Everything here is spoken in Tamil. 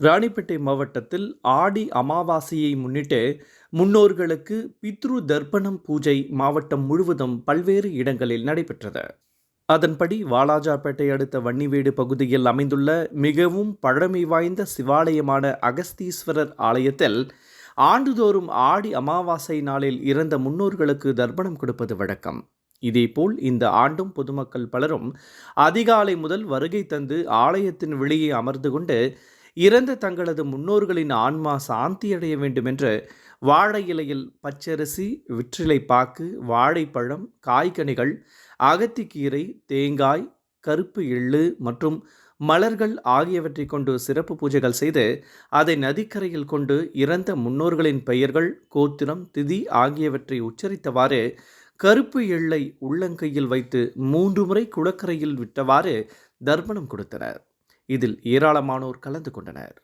ராணிப்பேட்டை மாவட்டத்தில் ஆடி அமாவாசையை முன்னிட்டு முன்னோர்களுக்கு பித்ரு தர்ப்பணம் பூஜை மாவட்டம் முழுவதும் பல்வேறு இடங்களில் நடைபெற்றது. அதன்படி வாலாஜாபேட்டை அடுத்த வன்னிவேடு பகுதியில் அமைந்துள்ள மிகவும் பழமை வாய்ந்த சிவாலயமான அகஸ்தீஸ்வரர் ஆலயத்தில் ஆண்டுதோறும் ஆடி அமாவாசை நாளில் இறந்த முன்னோர்களுக்கு தர்ப்பணம் கொடுப்பது வழக்கம். இதேபோல் இந்த ஆண்டும் பொதுமக்கள் பலரும் அதிகாலை முதல் வருகை தந்து ஆலயத்தின் வெளியே அமர்ந்து கொண்டு இறந்த தங்களது முன்னோர்களின் ஆன்மா சாந்தியடைய வேண்டுமென்று வாழை இலையில் பச்சரிசி விற்றிலை பாக்கு வாழைப்பழம் காய்கனிகள் அகத்திக்கீரை தேங்காய் கருப்பு எள்ளு மற்றும் மலர்கள் ஆகியவற்றை கொண்டு சிறப்பு பூஜைகள் செய்து அதை நதிக்கரையில் கொண்டு இறந்த முன்னோர்களின் பெயர்கள் கோத்திரம் திதி ஆகியவற்றை உச்சரித்தவாறு கருப்பு எள்ளை உள்ளங்கையில் வைத்து மூன்று முறை குளக்கரையில் விட்டவாறு தர்ப்பணம் கொடுத்தனர். இதில் ஏராளமானோர் கலந்து கொண்டனர்.